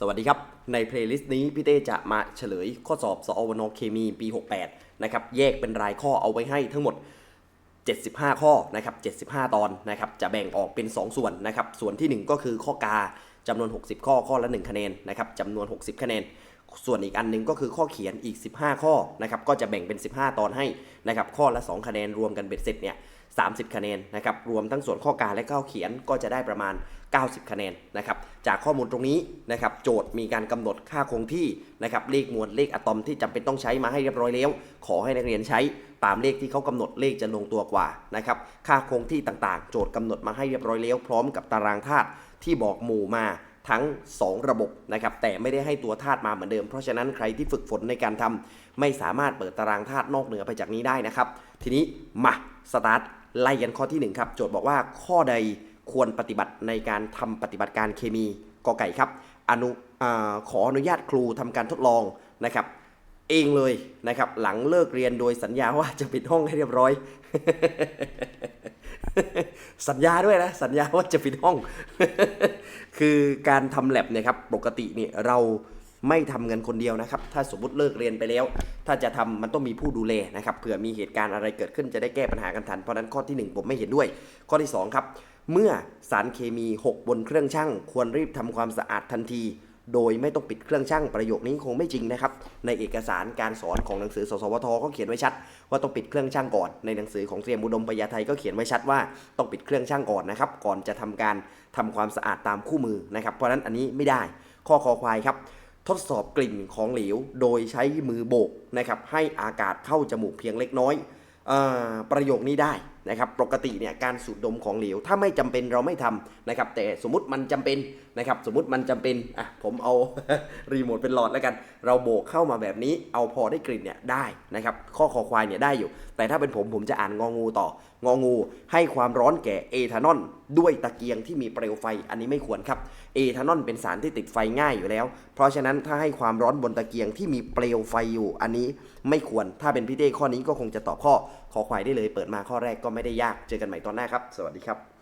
สวัสดีครับ ในเพลย์ลิสต์นี้พี่เต้จะมาเฉลยข้อสอบสอวนเคมีปี 68 นะครับ แยกเป็นรายข้อเอาไว้ให้ทั้งหมด 75 ข้อนะครับ 75 ตอนนะครับ จะแบ่งออกเป็น 2 ส่วนนะครับ ส่วนทีหนึ่1 ก็คือข้อกาจำนวน 60 ข้อข้อละ 1 คะแนนนะครับจำนวน 60 คะแนน ส่วนอีกอันหนึงก็คือข้อเขียนอีก 15 ข้อนะครับ ก็จะแบ่งเป็น 15 ตอนให้นะครับ ข้อละ 2 คะแนนรวมกันเบ็ดเสร็จเนี่ย 30 คะแนนนะครับรวมทั้งส่วนข้อการและข้อเขียนก็จะได้ประมาณ 90 คะแนนนะครับจากข้อมูลตรงนี้นะครับโจทย์มีการกำหนดค่าคงที่นะครับเลขมวลเลขอะตอมที่จำเป็นต้องใช้มาให้เรียบร้อยแล้ว ขอให้นักเรียนใช้ตามเลขที่เขากำหนดเลขจะลงตัวกว่านะครับค่าคงที่ต่างๆ โจทย์กำหนดมาให้เรียบร้อยแล้ว พร้อมกับตารางธาตุที่บอกหมู่มาทั้ง 2 ระบบนะครับแต่ไม่ได้ให้ตัวธาตุมาเหมือนเดิม เพราะฉะนั้นใครที่ฝึกฝนในการทำไม่สามารถเปิดตารางธาตุนอกเหนือไปจากนี้ได้นะครับ ทีนี้มาสตาร์ท ไล่กันข้อที่หนึ่งครับ โจทย์บอกว่าข้อใดควรปฏิบัติในการทำปฏิบัติการเคมีกอไก่ครับอนุอขออนุญาตครูทำการทดลองนะครับ เองเลยนะครับ หลังเลิกเรียนโดยสัญญาว่าจะปิดห้องให้เรียบร้อย สัญญาด้วยนะ สัญญาว่าจะปิดห้อง คือการทำแลบเนี่ยครับ ปกติเนี่ยเรา ไม่ทำเงินคนเดียวนะครับ ถ้าสมมติเลิกเรียนไปแล้ว ถ้าจะทำมันต้องมีผู้ดูแลนะครับ เผื่อมีเหตุการณ์อะไรเกิดขึ้นจะได้แก้ปัญหากันทัน เพราะนั้นข้อที่หนึ่งผมไม่เห็นด้วย ข้อที่สองครับ เมื่อสารเคมี 6 บนเครื่องช่างควรรีบทำความสะอาดทันที โดยไม่ต้องปิดเครื่องช่างประโยคนี้คงไม่จริงนะครับ ในเอกสารการสอนของหนังสือ สสวทก็เขียนไว้ชัด ว่าต้องปิดเครื่องช่างก่อน ในหนังสือของเตรียมอุดมปยาไทยก็เขียนไว้ชัดว่าต้องปิดเครื่องช่างก่อนนะครับ ก่อนจะทำการทำความสะอาดตามคู่มือนะครับ เพราะฉะนั้นอันนี้ไม่ได้ ข้อคอควายครับ ทดสอบกลิ่นของเหลว โดยใช้มือโบกนะครับให้อากาศเข้าจมูกเพียงเล็กน้อยอประโยคนี้ได้ นะครับปกติเนี่ยการสูดดมของเหลวถ้าไม่จำเป็นเราไม่ทำนะครับแต่สมมติมันจำเป็นนะครับสมมติมันจำเป็นอะผมเอารีโมทเป็นหลอดแล้วกัน เราโบกเข้ามาแบบนี้เอาพอได้กลิ่นเนี่ยได้นะครับข้อคอควายเนี่ยได้อยู่ แต่ถ้าเป็นผมผมจะอ่านงองูต่ององู ให้ความร้อนแก่เอทานอลด้วยตะเกียงที่มีเปลวไฟอันนี้ไม่ควรครับเอทานอลเป็นสารที่ติดไฟง่ายอยู่แล้ว เพราะฉะนั้นถ้าให้ความร้อนบนตะเกียงที่มีเปลวไฟอยู่อันนี้ไม่ควรถ้าเป็นพี่เต้ข้อนี้ก็คงจะตอบข้อขอควายได้เลย เปิดมาข้อแรกก็ไม่ได้ยาก เจอกันใหม่ตอนหน้าครับ สวัสดีครับ